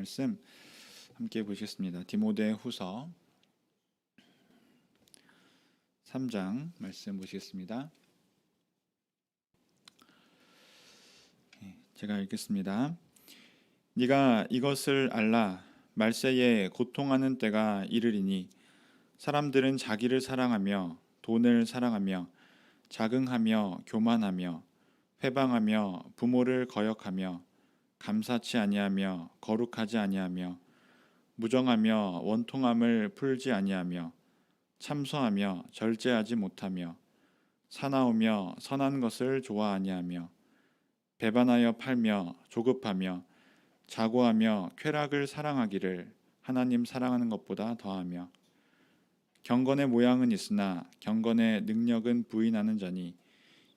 말씀 함께 보시겠습니다. 디모데 후서 3장 말씀 보시겠습니다. 예, 제가 읽겠습니다. 네가 이것을 알라 말세에 고통하는 때가 이르리니 사람들은 자기를 사랑하며 돈을 사랑하며 자긍하며 교만하며 회방하며 부모를 거역하며 감사치 아니하며 거룩하지 아니하며 무정하며 원통함을 풀지 아니하며 참소하며 절제하지 못하며 사나우며 선한 것을 좋아 아니하며 배반하여 팔며 조급하며 자고하며 쾌락을 사랑하기를 하나님 사랑하는 것보다 더하며 경건의 모양은 있으나 경건의 능력은 부인하는 자니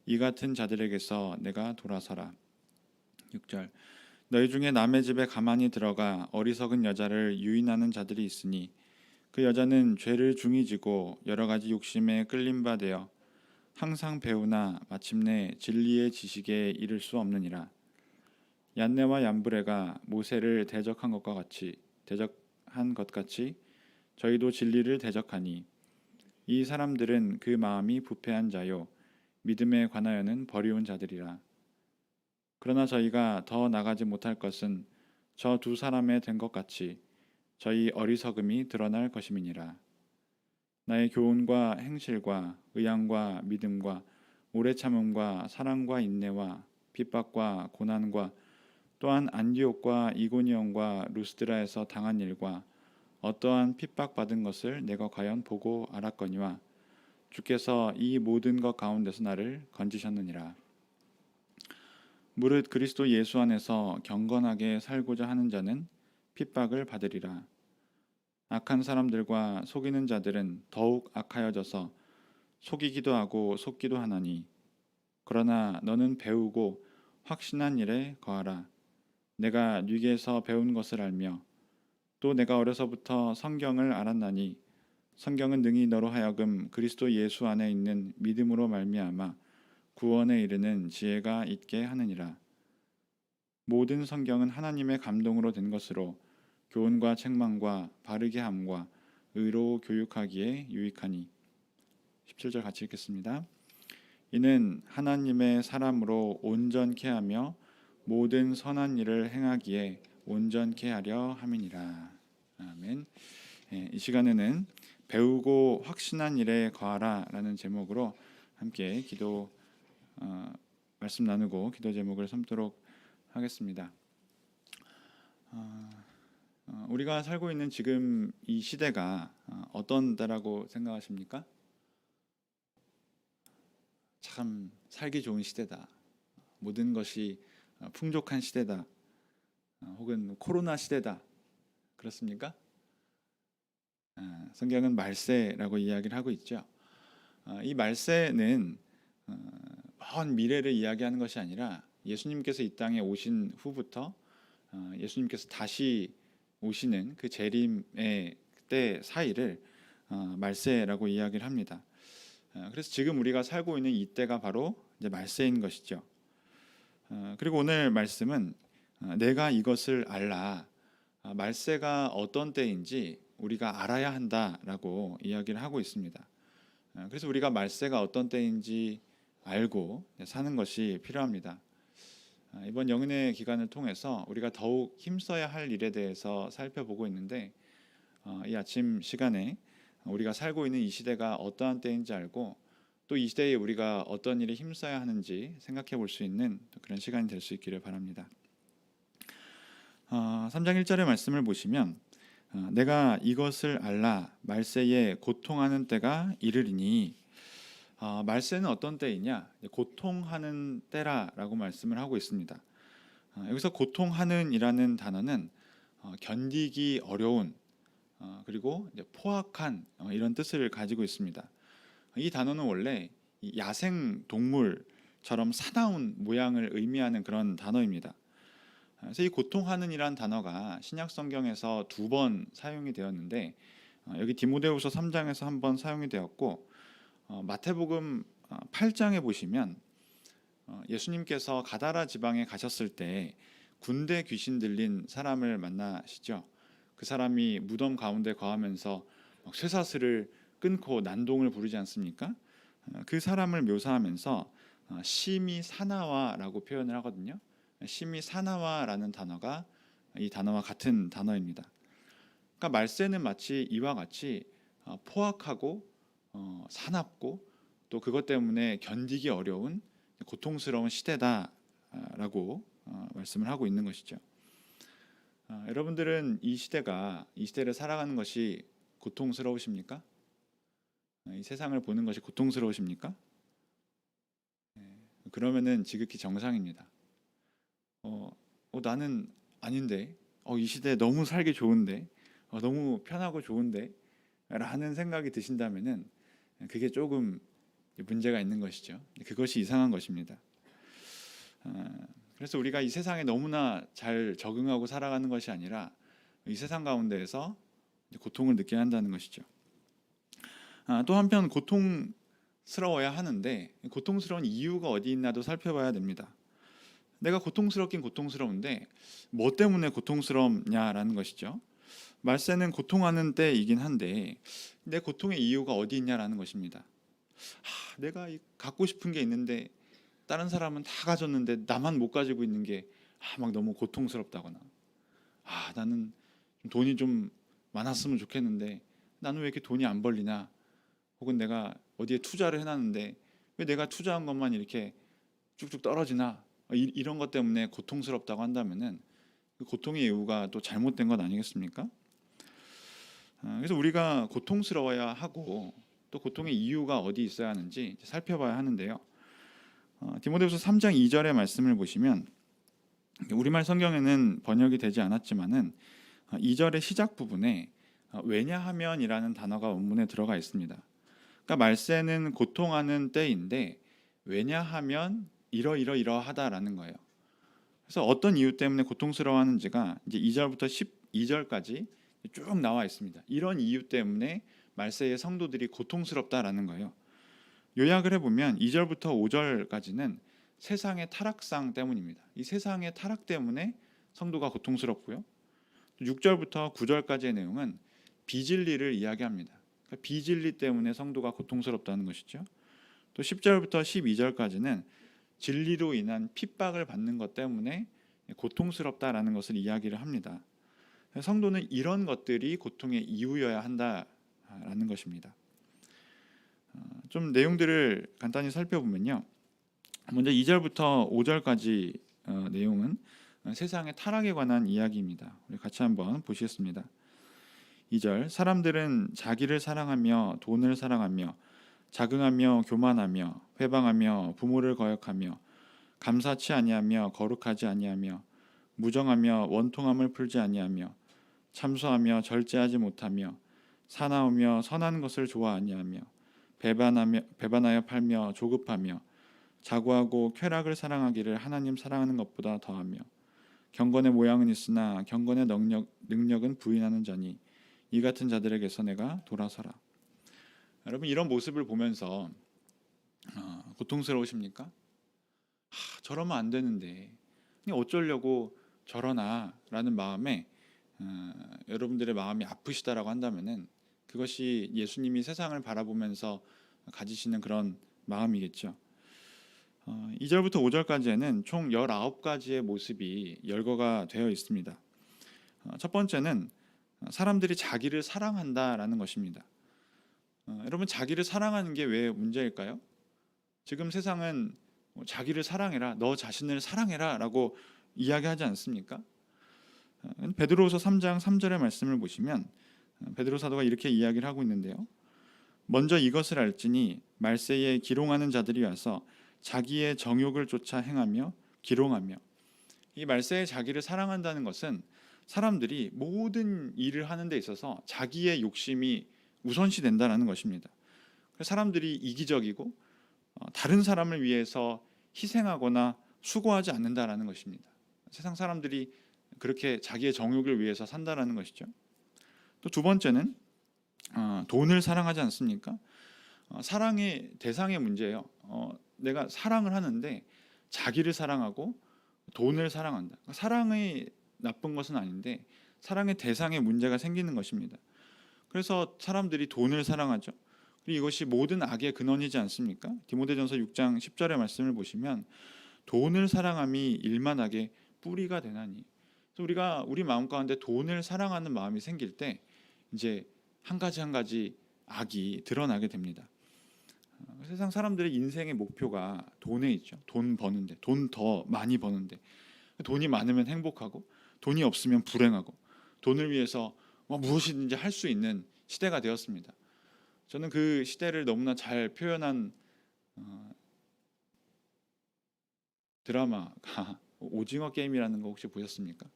이 같은 자들에게서 내가 돌아서라. 6절 너희 중에 남의 집에 가만히 들어가 어리석은 여자를 유인하는 자들이 있으니 그 여자는 죄를 중히 지고 여러 가지 욕심에 끌림 바 되어 항상 배우나 마침내 진리의 지식에 이를 수 없느니라. 얀네와 얀브레가 모세를 대적한 것과 같이 대적한 것 같이 저희도 진리를 대적하니 이 사람들은 그 마음이 부패한 자요 믿음에 관하여는 버리운 자들이라. 그러나 저희가 더 나가지 못할 것은 저 두 사람의 된 것 같이 저희 어리석음이 드러날 것임이니라. 나의 교훈과 행실과 의향과 믿음과 오래 참음과 사랑과 인내와 핍박과 고난과 또한 안디옥과 이고니온과 루스드라에서 당한 일과 어떠한 핍박받은 것을 내가 과연 보고 알았거니와 주께서 이 모든 것 가운데서 나를 건지셨느니라. 무릇 그리스도 예수 안에서 경건하게 살고자 하는 자는 핍박을 받으리라. 악한 사람들과 속이는 자들은 더욱 악하여져서 속이기도 하고 속기도 하나니 그러나 너는 배우고 확신한 일에 거하라. 내가 뉘게서 배운 것을 알며 또 내가 어려서부터 성경을 알았나니 성경은 능히 너로 하여금 그리스도 예수 안에 있는 믿음으로 말미암아 구원에 이르는 지혜가 있게 하느니라. 모든 성경은 하나님의 감동으로 된 것으로 교훈과 책망과 바르게 함과 의로 교육하기에 유익하니 17절 같이 읽겠습니다. 이는 하나님의 사람으로 온전케 하며 모든 선한 일을 행하기에 온전케 하려 함이니라. 아멘. 예, 이 시간에는 배우고 확신한 일에 거하라라는 제목으로 함께 기도 어, 말씀 나누고 기도 제목을 삼도록 하겠습니다. 어, 어, 우리가 살고 있는 지금 이 시대가 어, 어떤 때라고 생각하십니까? 참 살기 좋은 시대다. 모든 것이 어, 풍족한 시대다. 어, 혹은 코로나 시대다. 그렇습니까? 아, 성경은 말세라고 이야기를 하고 있죠. 아, 이 말세는 어, 먼 미래를 이야기하는 것이 아니라 예수님께서 이 땅에 오신 후부터 어, 예수님께서 다시 오시는 그 재림의 때 사이를 어, 말세라고 이야기를 합니다. 그래서 지금 우리가 살고 있는 이때가 바로 이제 말세인 것이죠. 그리고 오늘 말씀은 내가 이것을 알라. 아, 말세가 어떤 때인지 우리가 알아야 한다라고 이야기를 하고 있습니다. 어, 그래서 우리가 말세가 어떤 때인지 알고 사는 것이 필요합니다. 어, 이번 영은의 기간을 통해서 우리가 더욱 힘써야 할 일에 대해서 살펴보고 있는데 어, 이 아침 시간에 우리가 살고 있는 이 시대가 어떠한 때인지 알고 또 이 시대에 우리가 어떤 일에 힘써야 하는지 생각해 볼 수 있는 그런 시간이 될 수 있기를 바랍니다. 3장 1절의 말씀을 보시면 어, 내가 이것을 알라 말세에 고통하는 때가 이르리니 어, 말세는 어떤 때이냐 고통하는 때라라고 말씀을 하고 있습니다. 어, 여기서 고통하는이라는 단어는 견디기 어려운 그리고 포악한 이런 뜻을 가지고 있습니다. 이 단어는 원래 야생 동물처럼 사나운 모양을 의미하는 그런 단어입니다. 그래서 이 고통하는이란 단어가 신약 성경에서 두 번 사용이 되었는데 어, 여기 디모데후서 3장에서 한 번 사용이 되었고 어, 마태복음 8장에 어, 보시면 예수님께서 가다라 지방에 가셨을 때 군대 귀신 들린 사람을 만나시죠. 그 사람이 무덤 가운데 거하면서 막 쇠사슬을 끊고 난동을 부르지 않습니까? 어, 그 사람을 묘사하면서 어, 심히 사나와라고 표현을 하거든요. 심히 사나와라는 단어가 이 단어와 같은 단어입니다. 그러니까 말세는 마치 이와 같이 어, 포악하고 어, 사납고 또 그것 때문에 견디기 어려운 고통스러운 시대다라고 어, 말씀을 하고 있는 것이죠. 어, 여러분들은 이 시대가 이 시대를 살아가는 것이 고통스러우십니까? 어, 이 세상을 보는 것이 고통스러우십니까? 네, 그러면은 지극히 정상입니다. 어, 어, 나는 아닌데, 어, 이 시대 너무 살기 좋은데, 어, 너무 편하고 좋은데, 라는 생각이 드신다면은 그게 조금 문제가 있는 것이죠. 그것이 이상한 것입니다. 어, 그래서 우리가 이 세상에 너무나 잘 적응하고 살아가는 것이 아니라 이 세상 가운데에서 고통을 느껴야 한다는 것이죠. 아, 또 한편 고통스러워야 하는데 고통스러운 이유가 어디 있나도 살펴봐야 됩니다. 내가 고통스럽긴 고통스러운데 뭐 때문에 고통스럽냐라는 것이죠. 말세는 고통하는 때이긴 한데 내 고통의 이유가 어디 있냐라는 것입니다. 하, 내가 이- 갖고 싶은 게 있는데 다른 사람은 다 가졌는데 나만 못 가지고 있는 게 아, 막 너무 고통스럽다거나. 아 나는 좀 돈이 좀 많았으면 좋겠는데 나는 왜 이렇게 돈이 안 벌리나 혹은 내가 어디에 투자를 해놨는데 왜 내가 투자한 것만 이렇게 쭉쭉 떨어지나? 이, 이런 것 때문에 고통스럽다고 한다면은 그 고통의 이유가 또 잘못된 것 아니겠습니까? 아, 그래서 우리가 고통스러워야 하고 또 고통의 이유가 어디 있어야 하는지 살펴봐야 하는데요. 어, 디모데후서 3장 2절의 말씀을 보시면 우리말 성경에는 번역이 되지 않았지만은 어, 2절의 시작 부분에 어, 왜냐하면이라는 단어가 원문에 들어가 있습니다. 그러니까 말세는 고통하는 때인데 왜냐하면 이러이러 이러하다라는 거예요. 그래서 어떤 이유 때문에 고통스러워하는지가 이제 2절부터 12절까지 쭉 나와 있습니다. 이런 이유 때문에 말세의 성도들이 고통스럽다라는 거예요. 요약을 해보면 2절부터 5절까지는 세상의 타락상 때문입니다. 이 세상의 타락 때문에 성도가 고통스럽고요. 6절부터 9절까지의 내용은 비진리를 이야기합니다. 그러니까 비진리 때문에 성도가 고통스럽다는 것이죠. 또 10절부터 12절까지는 진리로 인한 핍박을 받는 것 때문에 고통스럽다라는 것을 이야기를 합니다. 성도는 이런 것들이 고통의 이유여야 한다라는 것입니다. 어, 좀 내용들을 간단히 살펴보면요. 먼저 2절부터 5절까지 어, 내용은 세상의 타락에 관한 이야기입니다. 우리 같이 한번 보시겠습니다. 2절 사람들은 자기를 사랑하며 돈을 사랑하며 자긍하며 교만하며 회방하며 부모를 거역하며 감사치 아니하며 거룩하지 아니하며 무정하며 원통함을 풀지 아니하며 참소하며 절제하지 못하며 사나우며 선한 것을 좋아 아니하며 배반하며 배반하여 팔며 조급하며 자고하고 쾌락을 사랑하기를 하나님 사랑하는 것보다 더하며 경건의 모양은 있으나 경건의 능력 능력은 부인하는 자니 이 같은 자들에게서 내가 돌아서라. 여러분 이런 모습을 보면서 어, 고통스러우십니까? 하, 저러면 안 되는데 어쩌려고 저러나라는 마음에 어, 여러분들의 마음이 아프시다라고 한다면은 그것이 예수님이 세상을 바라보면서 가지시는 그런 마음이겠죠. 어, 2절부터 5절까지에는 총 19가지의 모습이 열거가 되어 있습니다. 어, 첫 번째는 사람들이 자기를 사랑한다라는 것입니다. 어, 여러분 자기를 사랑하는 게 왜 문제일까요? 지금 세상은 뭐 자기를 사랑해라, 너 자신을 사랑해라라고 이야기하지 않습니까? 어, 베드로후서 3장 3절의 말씀을 보시면 어, 베드로 사도가 이렇게 이야기를 하고 있는데요. 먼저 이것을 알지니 말세에 기롱하는 자들이 와서 자기의 정욕을 쫓아 행하며 기롱하며 이 말세에 자기를 사랑한다는 것은 사람들이 모든 일을 하는 데 있어서 자기의 욕심이 우선시 된다는 것입니다. 사람들이 이기적이고 어, 다른 사람을 위해서 희생하거나 수고하지 않는다라는 것입니다. 세상 사람들이 그렇게 자기의 정욕을 위해서 산다라는 것이죠. 또 두 번째는 어, 돈을 사랑하지 않습니까? 어, 사랑의 대상의 문제예요. 어, 내가 사랑을 하는데 자기를 사랑하고 돈을 사랑한다. 사랑이 나쁜 것은 아닌데 사랑의 대상에 문제가 생기는 것입니다. 그래서 사람들이 돈을 사랑하죠. 그리고 이것이 모든 악의 근원이지 않습니까? 디모데전서 6장 10절의 말씀을 보시면 돈을 사랑함이 일만하게 뿌리가 되나니. 그래서 우리가 우리 마음 가운데 돈을 사랑하는 마음이 생길 때 이제 한 가지 한 가지 악이 드러나게 됩니다. 어, 세상 사람들의 인생의 목표가 돈에 있죠. 돈 버는데, 돈 더 많이 버는데, 돈이 많으면 행복하고, 돈이 없으면 불행하고, 돈을 위해서 뭐 무엇이든지 할 수 있는 시대가 되었습니다. 저는 그 시대를 너무나 잘 표현한 어, 드라마가 오징어 게임이라는 거 혹시 보셨습니까?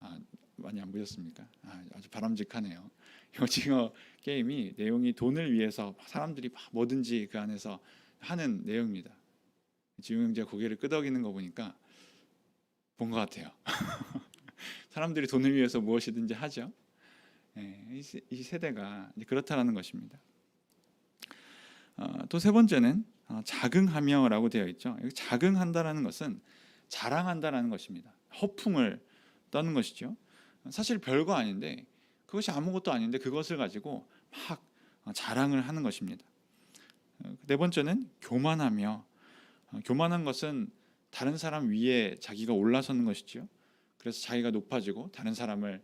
아, 많이 안 보셨습니까? 아, 아주 바람직하네요. 이 오징어 게임이 내용이 돈을 위해서 사람들이 막 뭐든지 그 안에서 하는 내용입니다. 지용 형제 고개를 끄덕이는 거 보니까 본 것 같아요. 사람들이 돈을 위해서 무엇이든지 하죠. 예, 이 세대가 그렇다라는 것입니다. 또 세 번째는 어, 자긍하며라고 되어 있죠. 자긍한다라는 것은 자랑한다라는 것입니다. 허풍을 떠는 것이죠. 사실 별거 아닌데 그것이 아무것도 아닌데 그것을 가지고 막 어, 자랑을 하는 것입니다. 어, 네 번째는 교만하며 어, 교만한 것은 다른 사람 위에 자기가 올라서는 것이죠. 그래서 자기가 높아지고 다른 사람을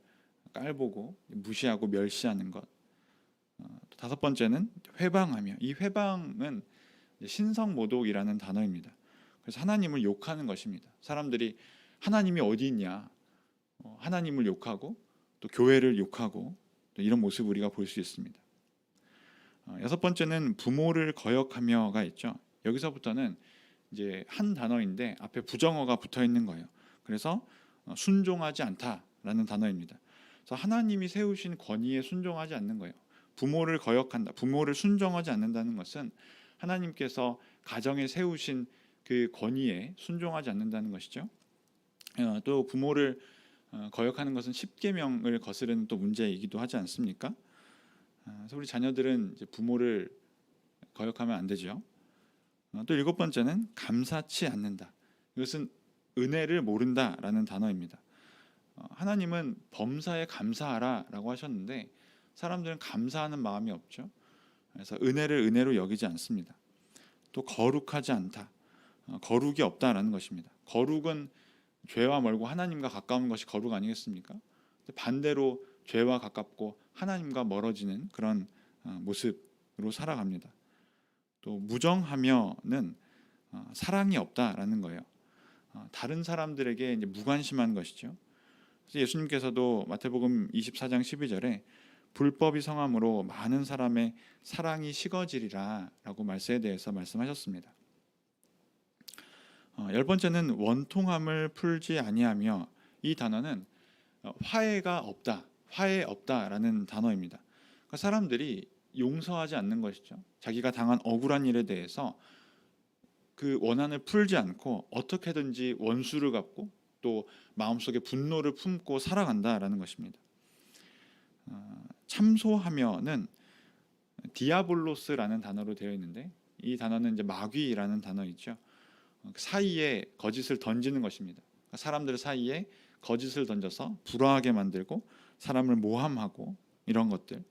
깔보고 무시하고 멸시하는 것. 어, 또 다섯 번째는 회방하며 이 회방은 이제 신성 모독이라는 단어입니다. 그래서 하나님을 욕하는 것입니다. 사람들이 하나님이 어디 있냐, 어, 하나님을 욕하고 또 교회를 욕하고 또 이런 모습 우리가 볼 수 있습니다. 어, 여섯 번째는 부모를 거역하며가 있죠. 여기서부터는 이제 한 단어인데 앞에 부정어가 붙어 있는 거예요. 그래서 어, 순종하지 않다라는 단어입니다. 그래서 하나님이 세우신 권위에 순종하지 않는 거예요. 부모를 거역한다. 부모를 순종하지 않는다는 것은 하나님께서 가정에 세우신 그 권위에 순종하지 않는다는 것이죠. 어, 또 부모를 어, 거역하는 것은 십계명을 거스르는 또 문제이기도 하지 않습니까? 어, 그래서 우리 자녀들은 부모를 거역하면 안 되죠. 어, 또 일곱 번째는 감사치 않는다. 이것은 은혜를 모른다라는 단어입니다. 어, 하나님은 범사에 감사하라라고 하셨는데 사람들은 감사하는 마음이 없죠. 그래서 은혜를 은혜로 여기지 않습니다. 또 거룩하지 않다. 어, 거룩이 없다라는 것입니다. 거룩은 죄와 멀고 하나님과 가까운 것이 거룩 아니겠습니까? 반대로 죄와 가깝고 하나님과 멀어지는 그런 어, 모습으로 살아갑니다. 또 무정하며는 어, 사랑이 없다라는 거예요. 어, 다른 사람들에게 이제 무관심한 것이죠. 그래서 예수님께서도 마태복음 24장 12절에 불법이 성함으로 많은 사람의 사랑이 식어지리라라고 말씀에 대해서 말씀하셨습니다. 어, 열 번째는 원통함을 풀지 아니하며 이 단어는 어, 화해가 없다, 화해 없다라는 단어입니다. 그러니까 사람들이 용서하지 않는 것이죠. 자기가 당한 억울한 일에 대해서 그 원한을 풀지 않고 어떻게든지 원수를 갚고 또 마음속에 분노를 품고 살아간다라는 것입니다. 어, 참소하며는 디아볼로스라는 단어로 되어 있는데 이 단어는 이제 마귀라는 단어이죠. 어, 그 사이에 거짓을 던지는 것입니다. 그러니까 사람들 사이에 거짓을 던져서 불화하게 만들고 사람을 모함하고 이런 것들.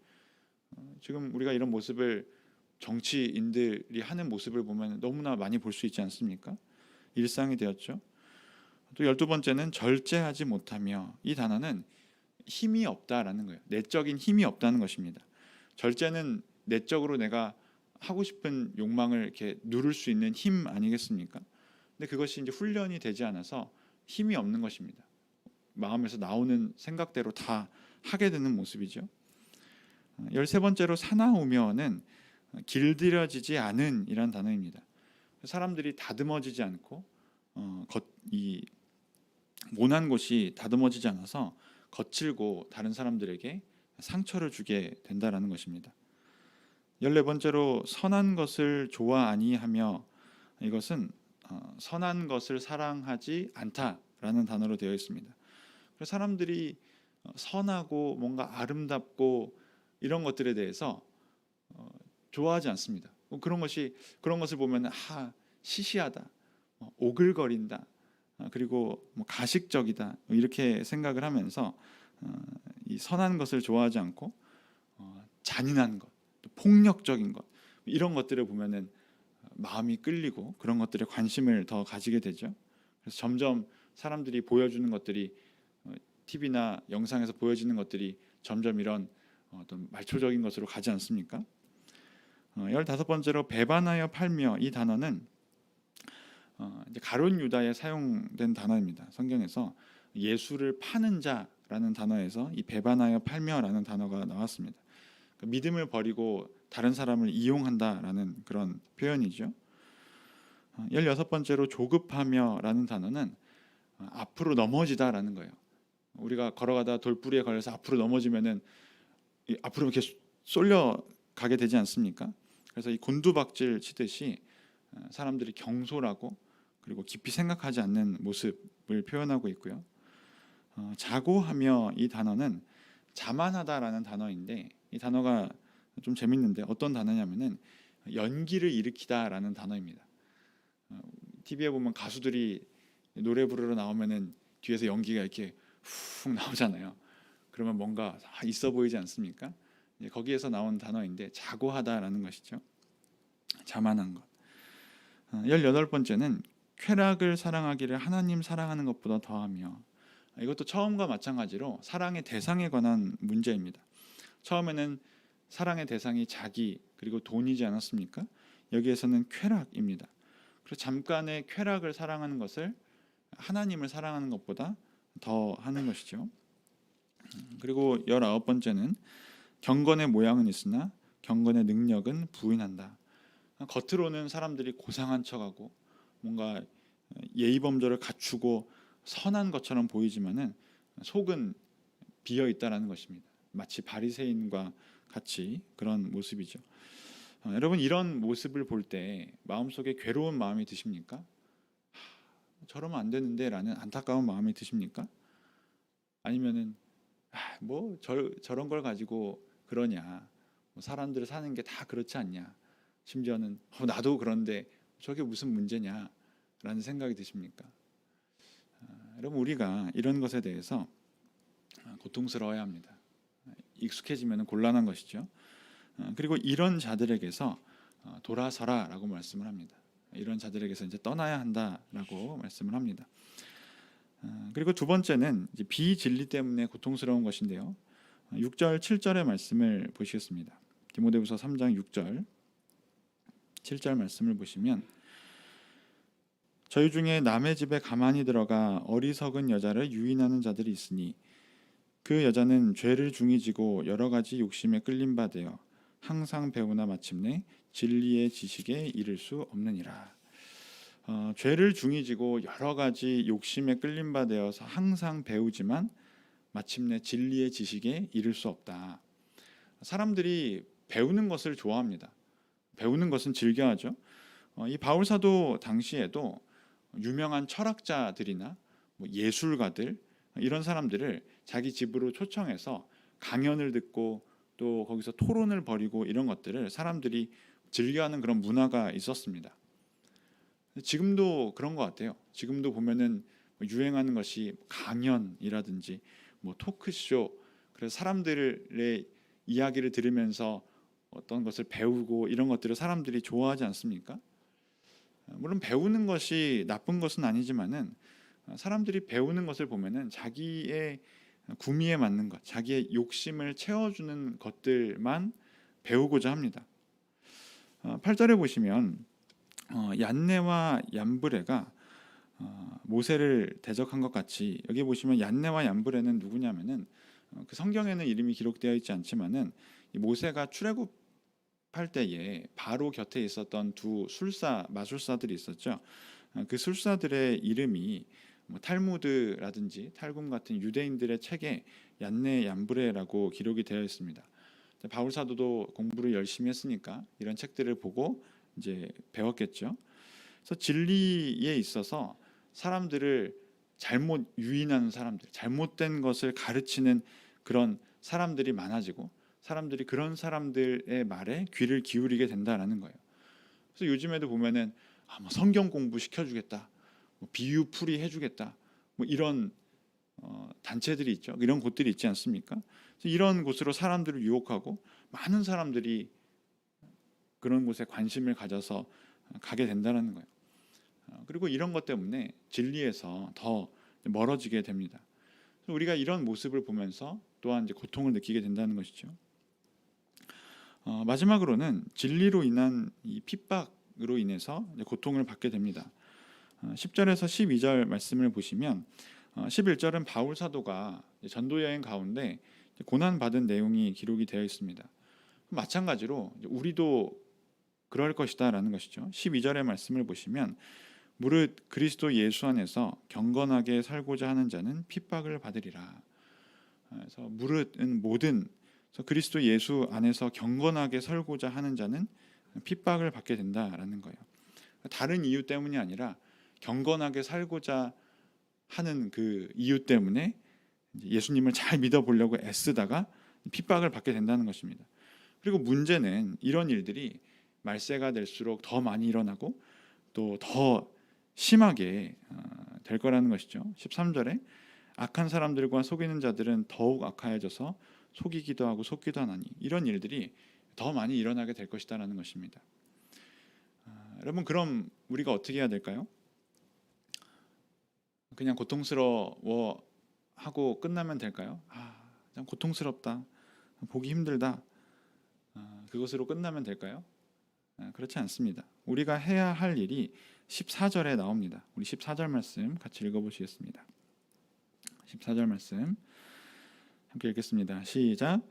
어, 지금 우리가 이런 모습을 정치인들이 하는 모습을 보면 너무나 많이 볼 수 있지 않습니까? 일상이 되었죠. 또 열두 번째는 절제하지 못하며 이 단어는 힘이 없다라는 거예요. 내적인 힘이 없다는 것입니다. 절제는 내적으로 내가 하고 싶은 욕망을 이렇게 누를 수 있는 힘 아니겠습니까? 근데 그것이 이제 훈련이 되지 않아서 힘이 없는 것입니다. 마음에서 나오는 생각대로 다 하게 되는 모습이죠. 어, 열세 번째로 사나우며는 길들여지지 않은 이란 단어입니다. 사람들이 다듬어지지 않고 어, 겉, 이 모난 곳이 다듬어지지 않아서 거칠고 다른 사람들에게 상처를 주게 된다라는 것입니다. 열네 번째로 선한 것을 좋아 아니하며 이것은 어, 선한 것을 사랑하지 않다라는 단어로 되어 있습니다. 그래서 사람들이 어, 선하고 뭔가 아름답고 이런 것들에 대해서 어, 좋아하지 않습니다. 뭐 그런 것이 그런 것을 보면 아 시시하다, 어, 오글거린다. 어, 그리고 뭐 가식적이다. 뭐 이렇게 생각을 하면서 어, 이 선한 것을 좋아하지 않고 어, 잔인한 것, 또 폭력적인 것 이런 것들을 보면은 마음이 끌리고 그런 것들에 관심을 더 가지게 되죠. 그래서 점점 사람들이 보여주는 것들이 TV나 영상에서 보여지는 것들이 점점 이런 어떤 말초적인 것으로 가지 않습니까? 어, 열다섯 번째로 배반하여 팔며 이 단어는 어, 가론 유다에 사용된 단어입니다. 성경에서 예수를 파는 자라는 단어에서 이 배반하여 팔며라는 단어가 나왔습니다. 그러니까 믿음을 버리고 다른 사람을 이용한다라는 그런 표현이죠. 어, 열여섯 번째로 조급하며라는 단어는 어, 앞으로 넘어지다라는 거예요. 우리가 걸어가다 돌부리에 걸려서 앞으로 넘어지면은 이 앞으로 이렇게 쏠려 가게 되지 않습니까? 그래서 이 곤두박질 치듯이 어, 사람들이 경솔하고 그리고 깊이 생각하지 않는 모습을 표현하고 있고요. 어, 자고하며 이 단어는 자만하다라는 단어인데 이 단어가 좀 재밌는데 어떤 단어냐면은 연기를 일으키다라는 단어입니다. 어, TV에 보면 가수들이 노래 부르러 나오면은 뒤에서 연기가 이렇게 훅 나오잖아요. 그러면 뭔가 아, 있어 보이지 않습니까? 거기에서 나온 단어인데 자고하다라는 것이죠. 자만한 것. 어, 열여덟 번째는 쾌락을 사랑하기를 하나님 사랑하는 것보다 더하며 이것도 처음과 마찬가지로 사랑의 대상에 관한 문제입니다. 처음에는 사랑의 대상이 자기 그리고 돈이지 않았습니까? 여기에서는 쾌락입니다. 그래서 잠깐의 쾌락을 사랑하는 것을 하나님을 사랑하는 것보다 더 하는 것이죠. 그리고 열아홉 번째는 경건의 모양은 있으나 경건의 능력은 부인한다. 겉으로는 사람들이 고상한 척하고 뭔가 예의 범절을 갖추고 선한 것처럼 보이지만은 속은 비어 있다라는 것입니다. 마치 바리새인과 같이 그런 모습이죠. 어, 여러분 이런 모습을 볼 때 마음속에 괴로운 마음이 드십니까? 하, 저러면 안 되는데라는 안타까운 마음이 드십니까? 아니면은 아, 뭐 저, 저런 걸 가지고 그러냐? 뭐 사람들 사는 게 다 그렇지 않냐? 심지어는 어, 나도 그런데 저게 무슨 문제냐라는 생각이 드십니까? 아, 여러분 우리가 이런 것에 대해서 고통스러워야 합니다. 익숙해지면 곤란한 것이죠. 어, 그리고 이런 자들에게서 어, 돌아서라라고 말씀을 합니다. 이런 자들에게서 이제 떠나야 한다라고 말씀을 합니다. 어, 그리고 두 번째는 비진리 때문에 고통스러운 것인데요. 6절 7절의 말씀을 보시겠습니다. 디모데후서 3장 6절 7절 말씀을 보시면 저희 중에 남의 집에 가만히 들어가 어리석은 여자를 유인하는 자들이 있으니 그 여자는 죄를 중히 지고 여러 가지 욕심에 끌림 받되어 항상 배우나 마침내 진리의 지식에 이를 수 없느니라. 어, 죄를 중히 지고 여러 가지 욕심에 끌림 받되어서 항상 배우지만 마침내 진리의 지식에 이를 수 없다. 사람들이 배우는 것을 좋아합니다. 배우는 것은 즐겨하죠. 어, 이 바울 사도 당시에도 유명한 철학자들이나 뭐 예술가들 이런 사람들을 자기 집으로 초청해서 강연을 듣고 또 거기서 토론을 벌이고 이런 것들을 사람들이 즐겨하는 그런 문화가 있었습니다. 지금도 그런 것 같아요. 지금도 보면은 유행하는 것이 강연이라든지 뭐 토크쇼 그래서 사람들의 이야기를 들으면서 어떤 것을 배우고 이런 것들을 사람들이 좋아하지 않습니까? 물론 배우는 것이 나쁜 것은 아니지만은 사람들이 배우는 것을 보면은 자기의 구미에 맞는 것, 자기의 욕심을 채워주는 것들만 배우고자 합니다. 8절에 보시면 어, 얀네와 얀브레가 어, 모세를 대적한 것 같이 여기 보시면 얀네와 얀브레는 누구냐면은 어, 그 성경에는 이름이 기록되어 있지 않지만은 모세가 출애굽할 때에 바로 곁에 있었던 두 술사 마술사들이 있었죠. 그 술사들의 이름이 뭐 탈무드라든지 탈군 같은 유대인들의 책에 얀네 얀브레라고 기록이 되어 있습니다. 바울 사도도 공부를 열심히 했으니까 이런 책들을 보고 이제 배웠겠죠. 그래서 진리에 있어서 사람들을 잘못 유인하는 사람들, 잘못된 것을 가르치는 그런 사람들이 많아지고 사람들이 그런 사람들의 말에 귀를 기울이게 된다라는 거예요. 그래서 요즘에도 보면은 아, 뭐 성경 공부 시켜주겠다. 뭐 비유풀이 해주겠다. 뭐 이런 어, 단체들이 있죠. 이런 곳들이 있지 않습니까? 이런 곳으로 사람들을 유혹하고 많은 사람들이 그런 곳에 관심을 가져서 가게 된다는 거예요. 어, 그리고 이런 것 때문에 진리에서 더 멀어지게 됩니다. 우리가 이런 모습을 보면서 또한 이제 고통을 느끼게 된다는 것이죠. 어, 마지막으로는 진리로 인한 이 핍박으로 인해서 고통을 받게 됩니다. 어, 10절에서 12절 말씀을 보시면 어, 11절은 바울 사도가 전도 여행 가운데 고난 받은 내용이 기록이 되어 있습니다. 마찬가지로 우리도 그럴 것이다라는 것이죠. 12절의 말씀을 보시면 무릇 그리스도 예수 안에서 경건하게 살고자 하는 자는 핍박을 받으리라. 그래서 무릇은 모든 그래서 그리스도 예수 안에서 경건하게 살고자 하는 자는 핍박을 받게 된다라는 거예요. 다른 이유 때문이 아니라 경건하게 살고자 하는 그 이유 때문에 예수님을 잘 믿어보려고 애쓰다가 핍박을 받게 된다는 것입니다. 그리고 문제는 이런 일들이 말세가 될수록 더 많이 일어나고 또 더 심하게 어, 될 거라는 것이죠. 13절에 악한 사람들과 속이는 자들은 더욱 악하여져서 속이기도 하고 속기도 하나니 이런 일들이 더 많이 일어나게 될 것이다라는 것입니다. 아, 여러분 그럼 우리가 어떻게 해야 될까요? 그냥 고통스러워 하고 끝나면 될까요? 아, 참 고통스럽다, 보기 힘들다, 아, 그것으로 끝나면 될까요? 아, 그렇지 않습니다. 우리가 해야 할 일이 14절에 나옵니다. 우리 14절 말씀 같이 읽어보시겠습니다. 14절 말씀 함께 읽겠습니다. 시작.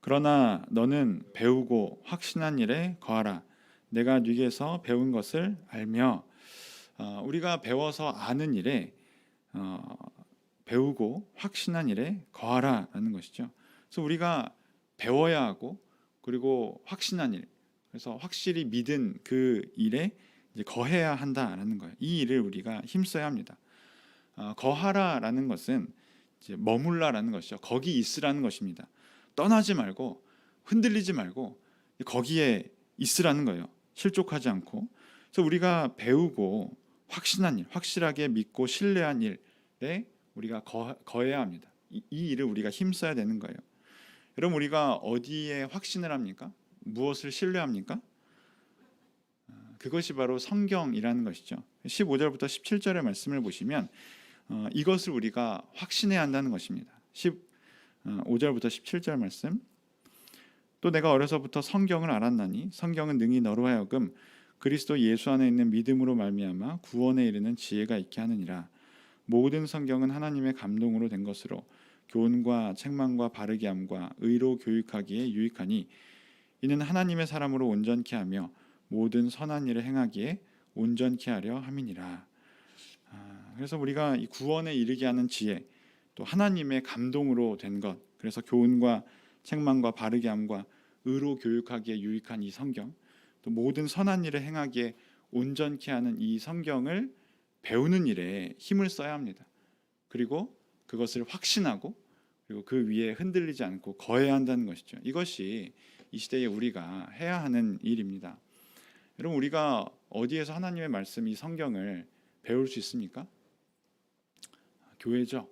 그러나 너는 배우고 확신한 일에 거하라. 내가 네게서 배운 것을 알며 어, 우리가 배워서 아는 일에 어, 배우고 확신한 일에 거하라라는 것이죠. 그래서 우리가 배워야 하고 그리고 확신한 일, 그래서 확실히 믿은 그 일에 이제 거해야 한다라는 거예요. 이 일을 우리가 힘써야 합니다. 어, 거하라라는 것은 이제 머물라라는 것이죠. 거기 있으라는 것입니다. 떠나지 말고 흔들리지 말고 거기에 있으라는 거예요. 실족하지 않고. 그래서 우리가 배우고 확신한 일, 확실하게 믿고 신뢰한 일에 우리가 거, 거해야 합니다. 이, 이 일을 우리가 힘써야 되는 거예요. 여러분 우리가 어디에 확신을 합니까? 무엇을 신뢰합니까? 아, 그것이 바로 성경이라는 것이죠. 15절부터 17절의 말씀을 보시면 어, 이것을 우리가 확신해야 한다는 것입니다. 15절부터 17절 말씀. 또 내가 어려서부터 성경을 알았나니 성경은 능히 너로 하여금 그리스도 예수 안에 있는 믿음으로 말미암아 구원에 이르는 지혜가 있게 하느니라. 모든 성경은 하나님의 감동으로 된 것으로 교훈과 책망과 바르게 함과 의로 교육하기에 유익하니 이는 하나님의 사람으로 온전케 하며 모든 선한 일을 행하기에 온전케 하려 함이니라. 아, 그래서 우리가 이 구원에 이르게 하는 지혜, 또 하나님의 감동으로 된 것, 그래서 교훈과 책망과 바르게 함과 의로 교육하기에 유익한 이 성경, 또 모든 선한 일을 행하기에 온전케 하는 이 성경을 배우는 일에 힘을 써야 합니다. 그리고 그것을 확신하고 그리고 그 위에 흔들리지 않고 거해야 한다는 것이죠. 이것이 이 시대에 우리가 해야 하는 일입니다. 여러분 우리가 어디에서 하나님의 말씀 이 성경을 배울 수 있습니까? 교회죠.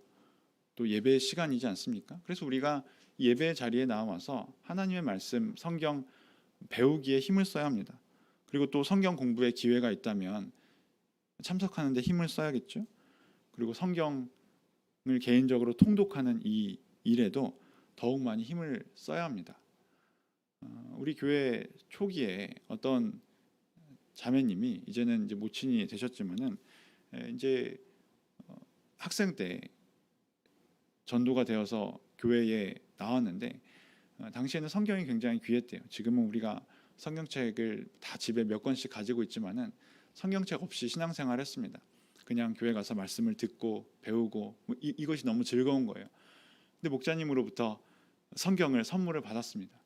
또 예배 시간이지 않습니까? 그래서 우리가 예배 자리에 나와서 하나님의 말씀 성경 배우기에 힘을 써야 합니다. 그리고 또 성경 공부에 기회가 있다면 참석하는데 힘을 써야겠죠. 그리고 성경을 개인적으로 통독하는 이 일에도 더욱 많이 힘을 써야 합니다. 어, 우리 교회 초기에 어떤 자매님이 이제는 이제 모친이 되셨지만은 이제 어, 학생 때 전도가 되어서 교회에 나왔는데 어, 당시에는 성경이 굉장히 귀했대요. 지금은 우리가 성경책을 다 집에 몇 권씩 가지고 있지만은 성경책 없이 신앙생활 했습니다. 그냥 교회 가서 말씀을 듣고 배우고 뭐 이, 이것이 너무 즐거운 거예요. 근데 목자님으로부터 성경을 선물을 받았습니다.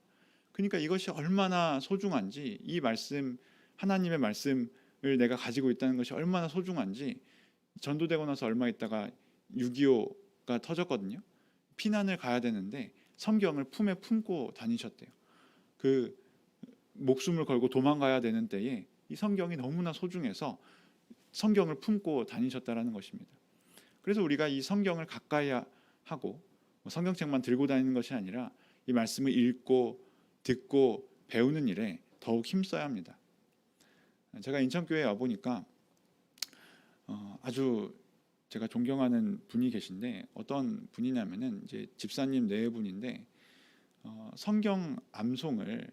그러니까 이것이 얼마나 소중한지 이 말씀 하나님의 말씀을 내가 가지고 있다는 것이 얼마나 소중한지 전도되고 나서 얼마 있다가 6.25가 터졌거든요. 피난을 가야 되는데 성경을 품에 품고 다니셨대요. 그 목숨을 걸고 도망가야 되는 때에 이 성경이 너무나 소중해서 성경을 품고 다니셨다라는 것입니다. 그래서 우리가 이 성경을 가까이 하고 뭐 성경책만 들고 다니는 것이 아니라 이 말씀을 읽고 듣고 배우는 일에 더욱 힘써야 합니다. 제가 인천교회에 와 보니까 어, 아주 제가 존경하는 분이 계신데 어떤 분이냐면은 이제 집사님 네 분인데 어, 성경 암송을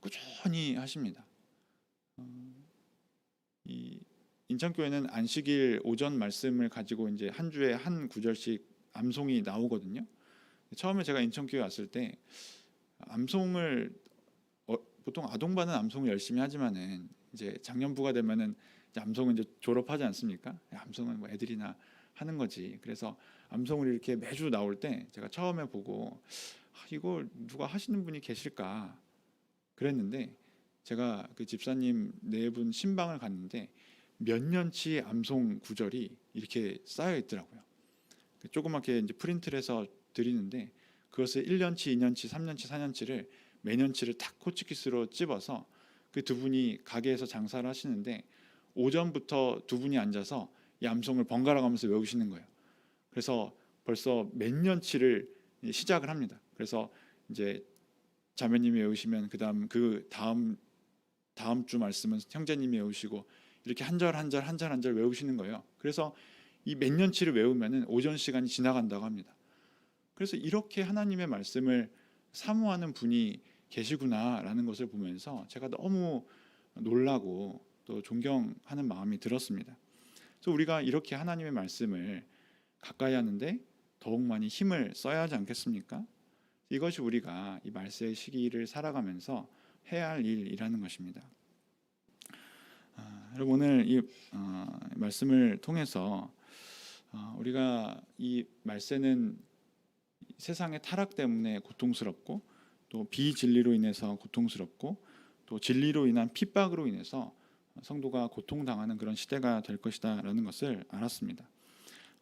꾸준히 하십니다. 어, 이 인천교회는 안식일 오전 말씀을 가지고 이제 한 주에 한 구절씩 암송이 나오거든요. 처음에 제가 인천교회 왔을 때 암송을 어, 보통 아동반은 암송을 열심히 하지만은 이제 작년부가 되면은 암송은 이제 졸업하지 않습니까? 암송은 뭐 애들이나 하는 거지. 그래서 암송을 이렇게 매주 나올 때 제가 처음에 보고 아, 이걸 누가 하시는 분이 계실까 그랬는데 제가 그 집사님 네 분 신방을 갔는데 몇 년치 암송 구절이 이렇게 쌓여 있더라고요. 그 조그맣게 이제 프린트를 해서 드리는데 그것을 1년치, 2년치, 3년치, 4년치를 매년치를 딱 코치키스로 찝어서 그 두 분이 가게에서 장사를 하시는데 오전부터 두 분이 앉아서 이 암송을 번갈아 가면서 외우시는 거예요. 그래서 벌써 몇 년치를 시작을 합니다. 그래서 이제 자매님이 외우시면 그다음 그 다음 다음 주 말씀은 형제님이 외우시고 이렇게 한 절 한 절 한 절 한 절 외우시는 거예요. 그래서 이 몇 년치를 외우면은 오전 시간이 지나간다고 합니다. 그래서 이렇게 하나님의 말씀을 사모하는 분이 계시구나라는 것을 보면서 제가 너무 놀라고 또 존경하는 마음이 들었습니다. 그래서 우리가 이렇게 하나님의 말씀을 가까이 하는데 더욱 많이 힘을 써야 하지 않겠습니까? 이것이 우리가 이 말세의 시기를 살아가면서 해야 할 일이라는 것입니다. 아, 여러분 오늘 이 어, 말씀을 통해서 어, 우리가 이 말세는 세상의 타락 때문에 고통스럽고 또 비진리로 인해서 고통스럽고 또 진리로 인한 핍박으로 인해서 성도가 고통당하는 그런 시대가 될 것이다라는 것을 알았습니다.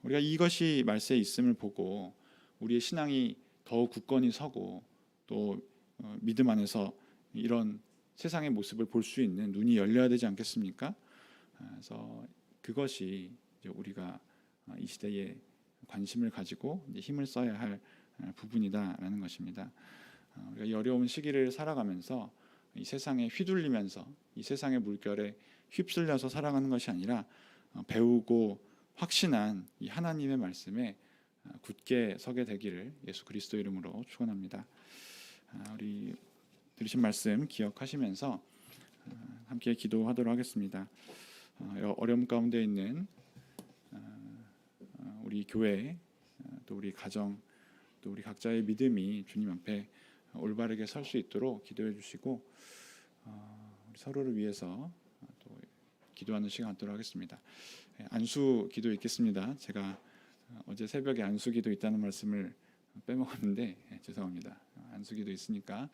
우리가 이것이 말세에 있음을 보고 우리의 신앙이 더 굳건히 서고 또 어, 믿음 안에서 이런 세상의 모습을 볼 수 있는 눈이 열려야 되지 않겠습니까? 아, 그래서 그것이 우리가 어, 이 시대에 관심을 가지고 힘을 써야 할 어, 부분이다라는 것입니다. 어, 우리가 이 어려운 시기를 살아가면서 이 세상에 휘둘리면서 이 세상의 물결에 휩쓸려서 살아가는 것이 아니라 어, 배우고 확신한 이 하나님의 말씀에 어, 굳게 서게 되기를 예수 그리스도 이름으로 축원합니다. 아, 우리 들으신 말씀 기억하시면서 어, 함께 기도하도록 하겠습니다. 어, 어려움 가운데 있는 우리 교회 어, 또 우리 가정 또 우리 각자의 믿음이 주님 앞에 올바르게 설 수 있도록 기도해 주시고 어, 우리 서로를 위해서 또 기도하는 시간 갖도록 하겠습니다. 예, 안수 기도 있겠습니다. 제가 어, 어제 새벽에 안수 기도 있다는 말씀을 빼먹었는데 예, 죄송합니다. 안수 기도 있으니까